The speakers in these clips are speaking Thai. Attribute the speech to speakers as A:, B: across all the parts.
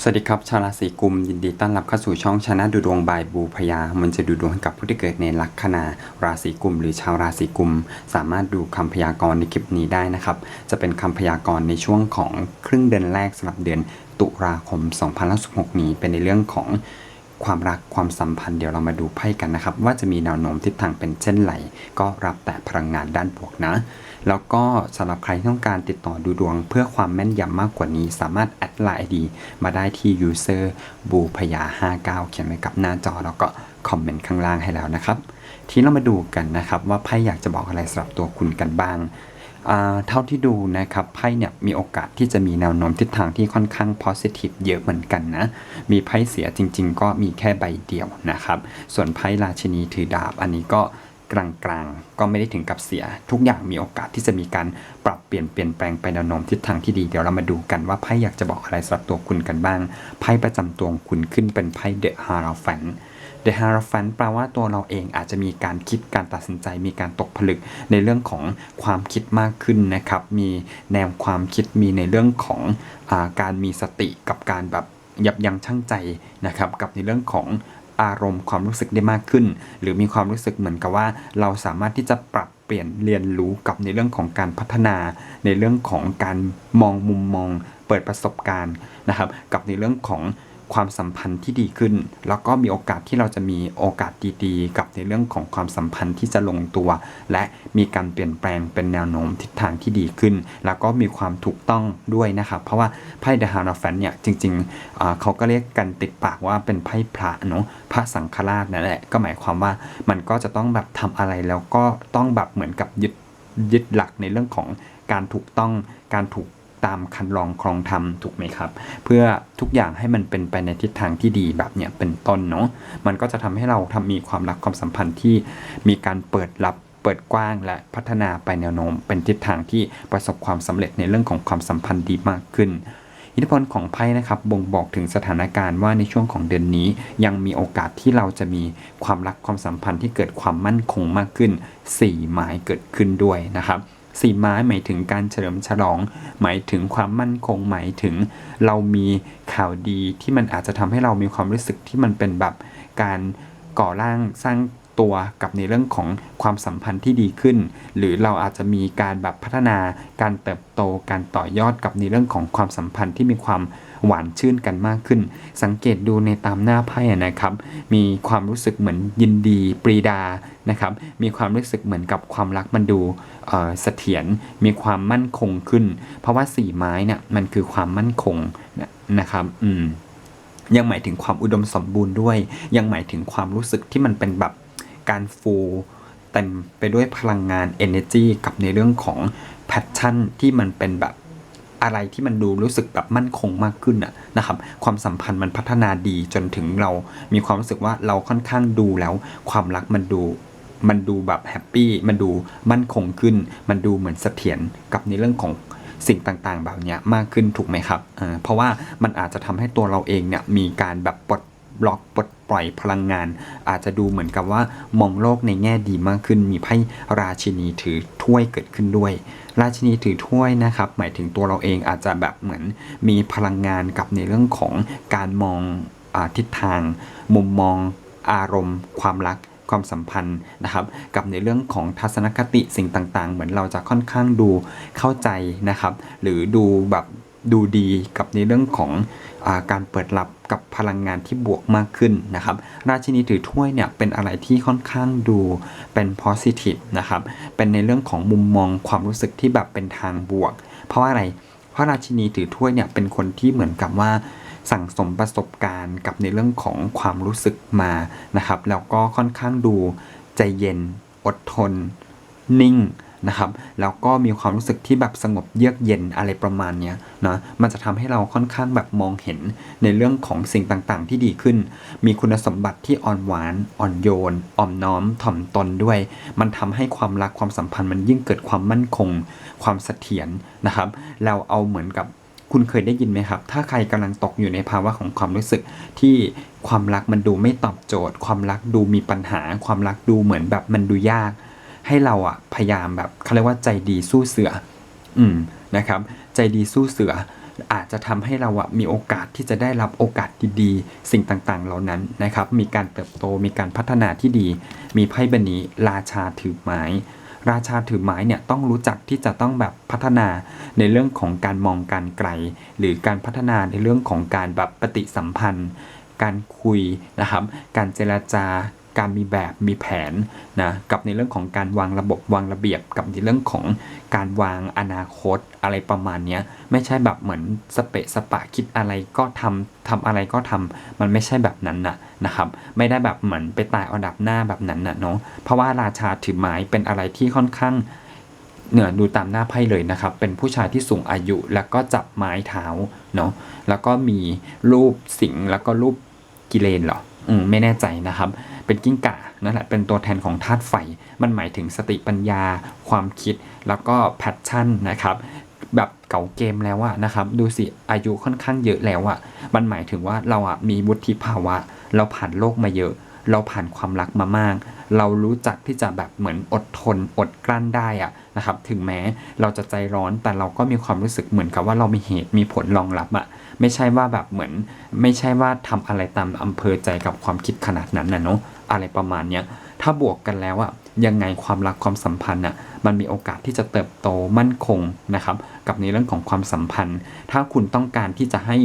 A: สวัสดีครับ ชาวราศีกุม ยินดีต้อนรับเข้าสู่ช่องชนะดูดวงบายบูพยา มันจะดูดวงให้กับผู้ที่เกิดในลัคนาราศีกุม หรือชาวราศีกุม สามารถดูคำพยากรณ์ในคลิปนี้ได้นะครับ จะเป็นคำพยากรณ์ในช่วงของครึ่งเดือนแรกสำหรับเดือนตุลาคม 2016 นี้เป็นในเรื่องของความรักความสัมพันธ์เดี๋ยวเรามาดูไพ่กันนะครับ ว่าจะมีแนวโน้มทิศทางเป็นเช่นไรก็รับแต่พลังงานด้านบวกนะ แล้วก็สำหรับใครที่ต้องการติดต่อดูดวง เพื่อความแม่นยำมากกว่านี้ สามารถแอดไลน์ ID มาได้ที่ user บูพยา59 เขียนไว้กับหน้าจอแล้วก็คอมเมนต์ข้างล่างให้แล้วนะครับ ทีนี้เรามาดูกันนะครับ ว่าไพ่อยากจะบอกอะไรสำหรับตัวคุณกันบ้างเท่าที่ดูนะครับไพ่เนี่ยมีโอกาสที่จะมีแนวโน้มทิศทางที่ค่อนข้าง positive เยอะเหมือนกันนะ มีไพ่เสียจริง ๆ ก็มีแค่ใบเดียวนะครับ ส่วนไพ่ราชินีถือดาบอันนี้ก็ กลางๆ ก็ไม่ได้ถึงกับเสีย ทุกอย่างมีโอกาสที่จะมีการปรับเปลี่ยนเปลี่ยนแปลงไปแนวโน้มทิศทางที่ดีเดี๋ยวเรามาดูกันว่าไพ่อยากจะบอกอะไรสำหรับตัวคุณกันบ้างไพ่ประจำตัวงคุณขึ้นเป็นไพ่เดอะฮาราฟัน The Hierophant แปลว่าตัวเราเองอาจจะมีการคิดการตัดสินใจ มีการตกผลึกในเรื่องของความคิดมากขึ้นนะครับ มีแนวความคิดมีในเรื่องของอการมีสติกับการแบบยับยั้งชั่งใจนะครับ กับในเรื่องของ อารมณ์ความรู้สึกได้มากขึ้น หรือมีความรู้สึกเหมือนกับว่า เราสามารถที่จะปรับเปลี่ยนเรียนรู้กับในเรื่องของการพัฒนา ในเรื่องของการมองมุมมอง เปิดประสบการณ์นะครับ กับในเรื่องของ ความสัมพันธ์ที่ดีขึ้น แล้วก็มีโอกาสที่เราจะมีโอกาสดีๆ กับในเรื่องของความสัมพันธ์ที่จะลงตัว และมีการเปลี่ยนแปลงเป็นแนวโน้มทิศทางที่ดีขึ้น แล้วก็มีความถูกต้องด้วยนะครับ เพราะว่าไพ่เดอะฮาราฟันเนี่ยจริงๆเขาก็เรียกกันติดปากว่าเป็นไพ่พระเนาะพระสังฆราชนั่นแหละก็หมายความว่ามันก็จะต้องแบบทำอะไรแล้วก็ต้องแบบเหมือนกับยึดยึดหลักในเรื่องของการถูกต้องการถูก ตามคันลองครองธรรมถูกไหมครับ เพื่อทุกอย่างให้มันเป็นไปในทิศทางที่ดีแบบเนี้ยเป็นต้นเนาะมันก็จะทำให้เราทำมีความรักความสัมพันธ์ที่มีการเปิดรับเปิดกว้างและพัฒนาไปแนวโน้ม เป็นทิศทางที่ประสบความสำเร็จในเรื่องของความสัมพันธ์ดีมากขึ้นอิทธิพลของไพ่นะครับบ่งบอกถึงสถานการณ์ว่าในช่วงของเดือนนี้ ยังมีโอกาสที่เราจะมีความรักความสัมพันธ์ที่เกิดความมั่นคงมากขึ้น 4 หมายเกิดขึ้นด้วยนะครับ สีไม้หมายถึงการเฉลิมฉลอง หมายถึงความมั่นคงหมายถึง เรามีข่าวดีที่มันอาจจะทำให้เรามีความรู้สึกที่มันเป็นแบบการก่อร่างสร้างตัวกับในเรื่องของความสัมพันธ์ที่ดีขึ้น หรือเราอาจจะมีการแบบพัฒนาการเติบโตการต่อยอดกับในเรื่องของความสัมพันธ์ที่มีความ หวานชื่นกันมากขึ้น สังเกตดูในตามหน้าไพ่นะครับ มีความรู้สึกเหมือนยินดีปรีดานะครับ มีความรู้สึกเหมือนกับความรักมันดูเอ่อเสถียรมีความมั่นคงขึ้น เพราะว่าสี่ไม้เนี่ยมันคือความมั่นคงนะครับอืมยังหมายถึงความอุดมสมบูรณ์ด้วย ยังหมายถึงความรู้สึกที่มันเป็นแบบการฟูเต็มไปด้วยพลังงาน energy กับในเรื่องของ passion ที่มันเป็นแบบ อะไรที่มันดูรู้สึกแบบมั่นคงมากขึ้นอะนะครับ ความสัมพันธ์มันพัฒนาดีจนถึงเรามีความรู้สึกว่าเราค่อนข้างดูแล้ว ความรักมันดูมันดูแบบแฮปปี้มันดูมั่นคงขึ้น มันดูเหมือนเสถียรกับในเรื่องของสิ่งต่างๆ แบบเนี้ยมากขึ้นถูกไหมครับเเพราะว่ามันอาจจะทำให้ตัวเราเองเนี่ยมีการแบบปลดบล็อกปลด ปล่อยพลังงาน อาจจะดูเหมือนกับว่ามองโลกในแง่ดีมากขึ้น มีไพ่ราชินีถือถ้วยเกิดขึ้นด้วย ราชินีถือถ้วยนะครับ หมายถึงตัวเราเองอาจจะแบบเหมือนมีพลังงานกับในเรื่องของการมองอทิศทาง มุมมอง อารมณ์ ความรักความสัมพันธ์นะครับกับในเรื่องของทัศนคติสิ่งต่างๆ เหมือนเราจะค่อนข้างดูเข้าใจนะครับ หรือดูแบบ ดูดีกับในเรื่องของอาการเปิดรับกับพลังงานที่บวกมากขึ้นนะครับ ราชินีถือถ้วยเนี่ยเป็นอะไรที่ค่อนข้างดูเป็น positive นะครับ เป็นในเรื่องของมุมมองความรู้สึกที่แบบเป็นทางบวก เพราะว่าอะไร เพราะราชินีถือถ้วยเนี่ยเป็นคนที่เหมือนกับว่าสั่งสมประสบการณ์กับในเรื่องของความรู้สึกมานะครับ แล้วก็ค่อนข้างดูใจเย็น อดทน นิ่ง นะครับแล้วก็มีความรู้สึกที่แบบสงบเยือกเย็นอะไรประมาณเนี้ยนะมันจะทำให้เราค่อนข้างแบบมองเห็นในเรื่องของสิ่งต่างๆ ที่ดีขึ้น มีคุณสมบัติที่อ่อนหวาน อ่อนโยน อ่อมน้อมถ่อมตนด้วย มันทำให้ความรักความสัมพันธ์มันยิ่งเกิดความมั่นคง ความเสถียรนะครับ เราเอาเหมือนกับคุณเคยได้ยินไหมครับ ถ้าใครกำลังตกอยู่ในภาวะของความรู้สึกที่ความรักมันดูไม่ตอบโจทย์ ความรักดูมีปัญหา ความรักดูเหมือนแบบมันดูยาก ให้เราอะพยายามแบบเขาเรียกว่าใจดีสู้เสือ อืมนะครับ ใจดีสู้เสือ อาจจะทำให้เราอะมีโอกาสที่จะได้รับโอกาสดีๆ สิ่งต่างๆ เหล่านั้นนะครับ มีการเติบโตมีการพัฒนาที่ดี มีไพ่ใบนี้ราชาถือไม้ราชาถือไม้เนี่ยต้องรู้จักที่จะต้องแบบพัฒนาในเรื่องของการมองการไกล หรือการพัฒนาในเรื่องของการแบบปฏิสัมพันธ์ การคุยนะครับ การเจรจา การมีแบบมีแผนนะกับในเรื่องของการวางระบบวางระเบียบกับในเรื่องของการวางอนาคตอะไรประมาณนี้ไม่ใช่แบบเหมือนสเปะสปะคิดอะไรก็ทำทำอะไรก็ทำมันไม่ใช่แบบนั้นนะนะครับ ไม่ได้แบบเหมือนไปตายเอาดับหน้าแบบนั้นนะเนาะเพราะว่าราชาถือไม้เป็นอะไรที่ค่อนข้างเหนือดูตามหน้าไพ่เลยนะครับ เป็นผู้ชายที่สูงอายุแล้วก็จับไม้เท้าเนาะแล้วก็มีรูปสิงแล้วก็รูปกิเลนเหรออืมไม่แน่ใจนะครับ เป็นกิ้งก่านั่นแหละเป็นตัวแทนของธาตุไฟ มันหมายถึงสติปัญญา ความคิดแล้วก็แพชชั่นนะครับแบบเก่าเกมแล้วอะนะครับ ดูสิอายุค่อนข้างเยอะแล้วอะมันหมายถึงว่าเราอะมีวุฒิภาวะ เราผ่านโลกมาเยอะ เราผ่านความรักมามาก เรารู้จักที่จะแบบเหมือนอดทนอดกลั้นได้อะนะครับ ถึงแม้เราจะใจร้อนแต่เราก็มีความรู้สึกเหมือนกับว่าเรามีเหตุมีผลรองรับอะไม่ใช่ว่าแบบเหมือน ไม่ใช่ว่าทำอะไรตามอำเภอใจกับความคิดขนาดนั้นนะเนาะ อะไรประมาณเนี้ยถ้าบวกกันแล้วอะยังไงความรักความสัมพันธ์อะมันมีโอกาสที่จะเติบโตมั่นคงนะครับกับในเรื่องของความสัมพันธ์ ถ้าคุณต้องการที่จะให้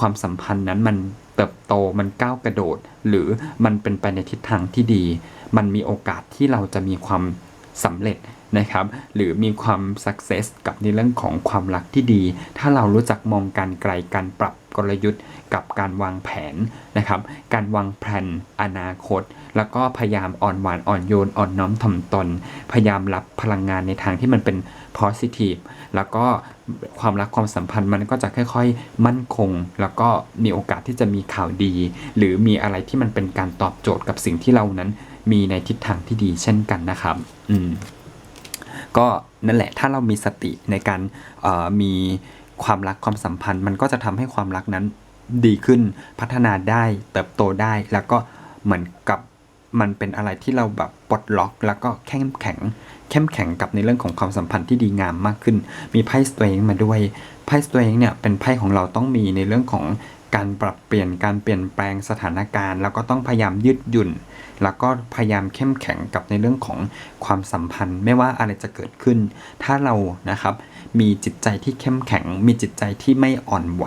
A: ความสัมพันธ์นั้นมันเติบโตมันก้าวกระโดด หรือมันเป็นไปในทิศทางที่ดี มันมีโอกาสที่เราจะมีความสำเร็จ นะครับ หรือมีความ success กับในเรื่องของความรักที่ดี ถ้าเรารู้จักมองการไกลการปรับกลยุทธ์กับการวางแผนนะครับ การวางแผนอนาคต แล้วก็พยายามอ่อนหวานอ่อนโยนอ่อนน้อมถ่อมตน พยายามรับพลังงานในทางที่มันเป็น positive แล้วก็ความรักความสัมพันธ์มันก็จะค่อยๆ มั่นคง แล้วก็มีโอกาสที่จะมีข่าวดี หรือมีอะไรที่มันเป็นการตอบโจทย์กับสิ่งที่เรานั้น มีในทิศทางที่ดีเช่นกันนะครับ อืม ก็นั่นแหละถ้าเรามีสติในการออมีความรักความสัมพันธ์ มันก็จะทำให้ความรักนั้นดีขึ้นพัฒนาได้เติบโตได้ แล้วก็เหมือนกับมันเป็นอะไรที่เราแบบปลดล็อก แล้วก็เข้มแข็งเข้มแข็งกับในเรื่องของความสัมพันธ์ที่ดีงามมากขึ้น มีไพ่สเตรงมาด้วยไพ่สเตรงเนี่ยเป็นไพ่ของเราต้องมีในเรื่องของ การปรับเปลี่ยนการเปลี่ยนแปลงสถานการณ์ แล้วก็ต้องพยายามยืดหยุ่น แล้วก็พยายามเข้มแข็งกับในเรื่องของความสัมพันธ์ ไม่ว่าอะไรจะเกิดขึ้น ถ้าเรานะครับมีจิตใจที่เข้มแข็ง มีจิตใจที่ไม่อ่อนไหว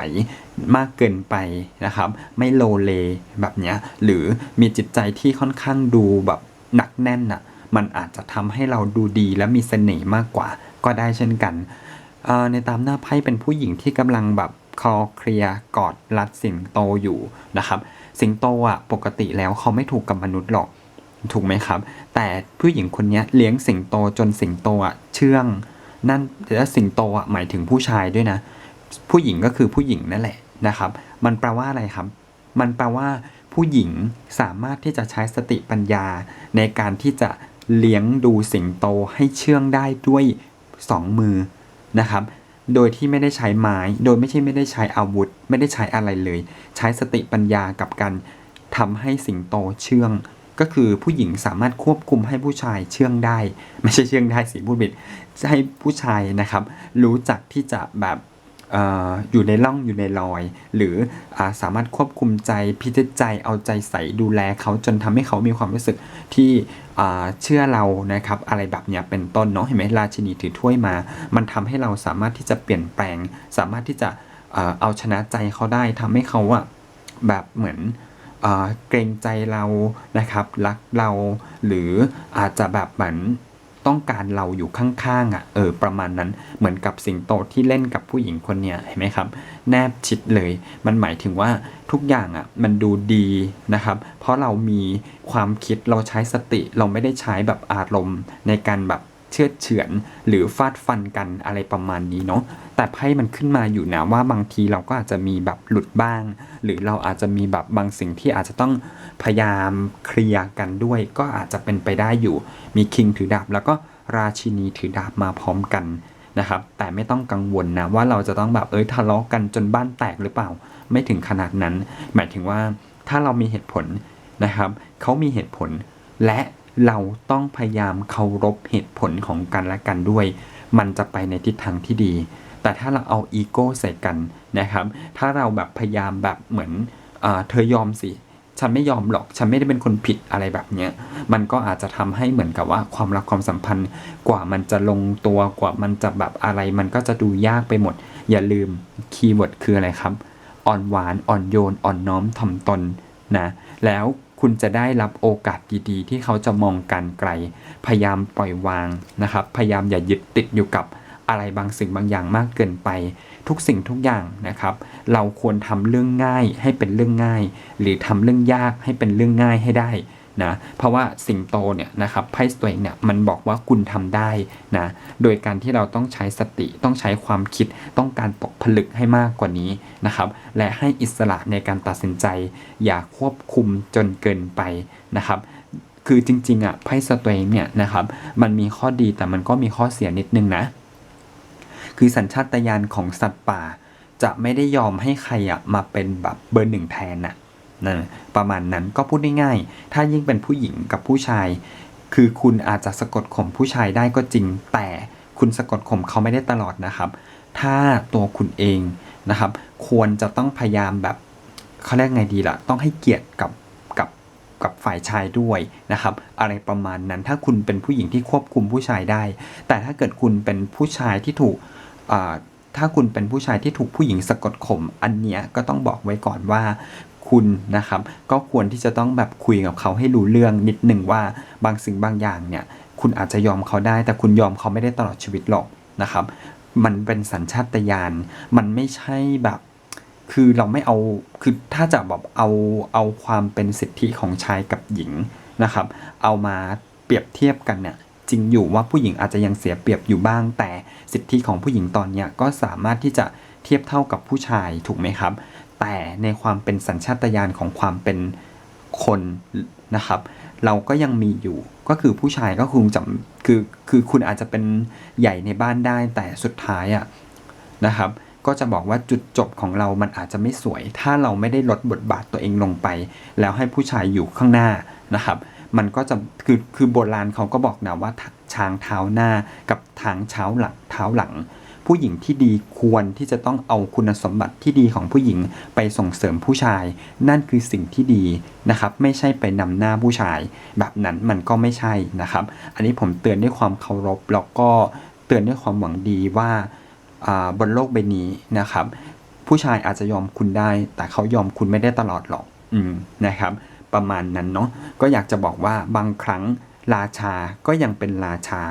A: มากเกินไปนะครับ ไม่โลเลแบบเนี้ยหรือมีจิตใจที่ค่อนข้างดูแบบหนักแน่นอะมันอาจจะทำให้เราดูดีและมีเสน่ห์มากกว่า ก็ได้เช่นกันในตามหน้าไพ่เป็นผู้หญิงที่กำลังแบบ คลอเคลียร์กอดรัดสิงโตอยู่นะครับ สิงโตอะปกติแล้วเขาไม่ถูกกับมนุษย์หรอกถูกไหมครับ แต่ผู้หญิงคนนี้เลี้ยงสิงโตจนสิงโตอะเชื่อง นั่นและสิงโตอะหมายถึงผู้ชายด้วยนะ ผู้หญิงก็คือผู้หญิงนั่นแหละนะครับ มันแปลว่าอะไรครับ มันแปลว่าผู้หญิงสามารถที่จะใช้สติปัญญาในการที่จะเลี้ยงดูสิงโตให้เชื่องได้ด้วยสองมือนะครับ โดยที่ไม่ได้ใช้ไม้ โดยไม่ใช่ไม่ได้ใช้อาวุธ ไม่ได้ใช้อะไรเลย ใช้สติปัญญากับการทำให้สิงโตเชื่อง ก็คือผู้หญิงสามารถควบคุมให้ผู้ชายเชื่องได้ ไม่ใช่เชื่องได้สิพูดผิดให้ผู้ชายนะครับ รู้จักที่จะแบบ อยู่ในร่องอยู่ในรอย หรืออสามารถควบคุมใจพิจิตใจเอาใจใส่ดูแลเขาจนทำให้เขามีความรู้สึกที่เชื่อเรานะครับ อะไรแบบนี้เป็นต้นเนาะเห็นไหมราชินีถือถ้วยมา มันทำให้เราสามารถที่จะเปลี่ยนแปลง สามารถที่จะเอาชนะใจเขาได้ทำให้เขาอะแบบเหมือนเอเกรงใจเรานะครับรักเราหรืออาจจะแบบเหมือน ต้องการเราอยู่ข้างๆอะเออประมาณนั้นเหมือนกับสิงโตที่เล่นกับผู้หญิงคนเนี้ยเห็นไหมครับ แนบชิดเลย มันหมายถึงว่าทุกอย่างอะมันดูดีนะครับ เพราะเรามีความคิดเราใช้สติเราไม่ได้ใช้แบบอารมณ์ในการแบบ เชื่อเฉือน หรือฟาดฟันกันอะไรประมาณนี้เนาะแต่ไพ่มันขึ้นมาอยู่นะว่าบางทีเราก็อาจจะมีแบบหลุดบ้าง หรือเราอาจจะมีแบบบางสิ่งที่อาจจะต้องพยายามเคลียร์กันด้วย ก็อาจจะเป็นไปได้อยู่ มีคิงถือดาบแล้วก็ราชินีถือดาบมาพร้อมกันนะครับแต่ไม่ต้องกังวลนะว่าเราจะต้องแบบเอ้ยทะเลาะกันจนบ้านแตกหรือเปล่า ไม่ถึงขนาดนั้น หมายถึงว่าถ้าเรามีเหตุผลนะครับเขามีเหตุผลและ เราต้องพยายามเคารพเหตุผลของกันและกันด้วย มันจะไปในทิศทางที่ดี แต่ถ้าเราเอาอีโก้ใส่กันนะครับ ถ้าเราแบบพยายามแบบเหมือนอเธอยอมสิ ฉันไม่ยอมหรอก ฉันไม่ได้เป็นคนผิดอะไรแบบเนี้ย มันก็อาจจะทำให้เหมือนกับว่าความรักความสัมพันธ์ กว่ามันจะลงตัว กว่ามันจะแบบอะไร มันก็จะดูยากไปหมด อย่าลืมคีย์เวิร์ดคืออะไรครับ อ่อนหวาน อ่อนโยน อ่อนน้อมถ่อมตนนะ แล้ว คุณจะได้รับโอกาสดีๆ ที่เขาจะมองการไกล พยายามปล่อยวางนะครับ พยายามอย่ายึดติดอยู่กับอะไรบางสิ่งบางอย่างมากเกินไป ทุกสิ่งทุกอย่างนะครับ เราควรทำเรื่องง่ายให้เป็นเรื่องง่าย หรือทำเรื่องยากให้เป็นเรื่องง่ายให้ได้ นะเพราะว่าสิงโตเนี่ยนะครับไพ่สตัวเองเนี่ยมันบอกว่าคุณทำได้นะโดยการที่เราต้องใช้สติต้องใช้ความคิดต้องการตกผลึกให้มากกว่านี้นะครับและให้อิสระในการตัดสินใจ อย่าควบคุมจนเกินไปนะครับคือจริงๆอะไพ่สตัวเองเนี่ยนะครับมันมีข้อดีแต่มันก็มีข้อเสียนิดนึงนะ คือสัญชาตญาณของสัตว์ป่า จะไม่ได้ยอมให้ใครอะมาเป็นแบบเบอร์หนึ่งแทนน่ะ นะประมาณนั้นก็พูดง่ายๆถ้ายิ่งเป็นผู้หญิงกับผู้ชาย คือคุณอาจจะสะกดข่มผู้ชายได้ก็จริง แต่คุณสะกดข่มเขาไม่ได้ตลอดนะครับ ถ้าตัวคุณเองนะครับ ควรจะต้องพยายามแบบเขาเรียกไงดีล่ะ ต้องให้เกียรติกับกับกับฝ่ายชายด้วยนะครับ อะไรประมาณนั้นถ้าคุณเป็นผู้หญิงที่ควบคุมผู้ชายได้ แต่ถ้าเกิดคุณเป็นผู้ชายที่ถูกถ้าคุณเป็นผู้ชายที่ถูกผู้หญิงสะกดข่มอันเนี้ยก็ต้องบอกไว้ก่อนว่า คุณนะครับ ก็ควรที่จะต้องแบบคุยกับเขาให้รู้เรื่องนิดหนึ่งว่าบางสิ่งบางอย่างเนี่ย คุณอาจจะยอมเขาได้ แต่คุณยอมเขาไม่ได้ตลอดชีวิตหรอกนะครับ มันเป็นสัญชาตญาณมันไม่ใช่แบบคือเราไม่เอาคือถ้าจะแบบเอาเอาความเป็นสิทธิของชายกับหญิงนะครับ เอามาเปรียบเทียบกันเนี่ยจริงอยู่ว่าผู้หญิงอาจจะยังเสียเปรียบอยู่บ้าง แต่สิทธิของผู้หญิงตอนเนี้ยก็สามารถที่จะเทียบเท่ากับผู้ชายถูกไหมครับ แต่ในความเป็นสัญชาตญาณของความเป็นคนนะครับ เราก็ยังมีอยู่ก็คือผู้ชายก็คงจะคือคือคุณอาจจะเป็นใหญ่ในบ้านได้แต่สุดท้ายอะนะครับ ก็จะบอกว่าจุดจบของเรามันอาจจะไม่สวย ถ้าเราไม่ได้ลดบทบาทตัวเองลงไป แล้วให้ผู้ชายอยู่ข้างหน้านะครับ มันก็จะคือคือโบราณเขาก็บอกนะว่าช้างเท้าหน้ากับทางเช้าหลังเท้าหลัง ผู้หญิงที่ดีควรที่จะต้องเอาคุณสมบัติที่ดีของผู้หญิงไปส่งเสริมผู้ชาย นั่นคือสิ่งที่ดีนะครับ ไม่ใช่ไปนำหน้าผู้ชาย แบบนั้นมันก็ไม่ใช่นะครับ อันนี้ผมเตือนด้วยความเคารพแล้วก็เตือนด้วยความหวังดีว่าอ่าบนโลกใบนี้นะครับ ผู้ชายอาจจะยอมคุณได้ แต่เขายอมคุณไม่ได้ตลอดหรอกอืมนะครับ ประมาณนั้นเนาะก็อยากจะบอกว่าบางครั้งราชาก็ยังเป็นราชา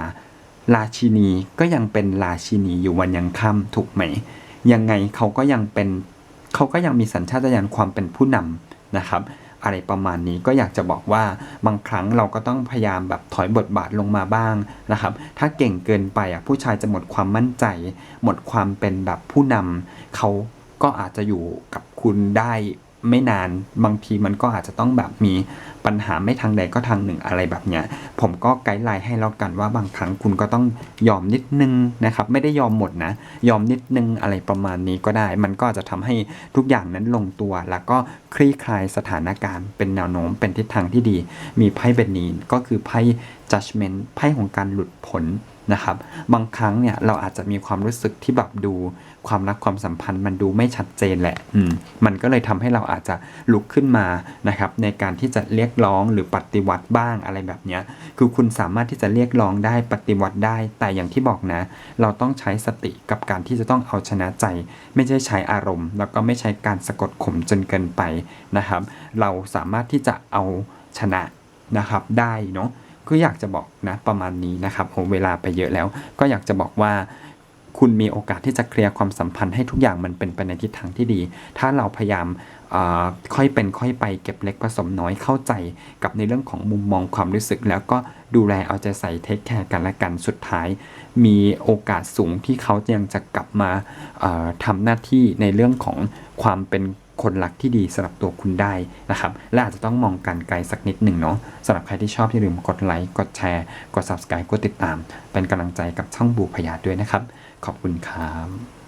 A: ราชินีก็ยังเป็นราชินีอยู่วันยังค่ำถูกไหม ยังไงเขาก็ยังเป็นเขาก็ยังมีสัญชาตญาณความเป็นผู้นำนะครับอะไรประมาณนี้ก็อยากจะบอกว่าบางครั้งเราก็ต้องพยายามแบบถอยบทบาทลงมาบ้างนะครับ ถ้าเก่งเกินไปอะผู้ชายจะหมดความมั่นใจ หมดความเป็นแบบผู้นำเขาก็อาจจะอยู่กับคุณได้ ไม่นานบางทีมันก็อาจจะต้องแบบมีปัญหาไม่ทางใดก็ทางหนึ่งอะไรแบบเนี้ยผมก็ไกด์ไลน์ให้แล้วกันว่าบางครั้งคุณก็ต้องยอมนิดนึงนะครับ ไม่ได้ยอมหมดนะ ยอมนิดนึงอะไรประมาณนี้ก็ได้ มันก็จะทำให้ทุกอย่างนั้นลงตัว แล้วก็คลี่คลายสถานการณ์เป็นแนวโน้มเป็นทิศทางที่ดี มีไพ่เบนนีก็คือไพ่ judgment ไพ่ของการหลุดพ้น นะครับ บางครั้งเนี่ยเราอาจจะมีความรู้สึกที่แบบดูความรักความสัมพันธ์มันดูไม่ชัดเจนแหละ อืม มันก็เลยทำให้เราอาจจะลุกขึ้นมานะครับ ในการที่จะเรียกร้องหรือปฏิวัติบ้างอะไรแบบเนี้ย คือคุณสามารถที่จะเรียกร้องได้ปฏิวัติได้ แต่อย่างที่บอกนะ เราต้องใช้สติกับการที่จะต้องเอาชนะใจ ไม่ใช่ใช้อารมณ์ แล้วก็ไม่ใช้การสะกดข่มจนเกินไปนะครับ เราสามารถที่จะเอาชนะนะครับได้เนาะ ก็อยากจะบอกนะประมาณนี้นะครับโหเวลาไปเยอะแล้ว ก็อยากจะบอกว่าคุณมีโอกาสที่จะเคลียร์ความสัมพันธ์ให้ทุกอย่างมันเป็นไปในทิศทางที่ดี ถ้าเราพยายามค่อยเป็นค่อยไปเก็บเล็กผสมน้อยเข้าใจกับในเรื่องของมุมมองความรู้สึก แล้วก็ดูแลเอาใจใส่เทคแคร์กันและกันสุดท้าย มีโอกาสสูงที่เขายังจะกลับมาเอ่อทำหน้าที่ในเรื่องของความเป็น คนรักที่ดีสำหรับตัวคุณได้นะครับและอาจจะต้องมองการไกลสักนิดหนึ่งเนาะสำหรับใครที่ชอบอย่าลืมกดไลค์กดแชร์ กด subscribe กดติดตาม เป็นกำลังใจกับช่องบูพยาด้วยนะครับ ขอบคุณครับ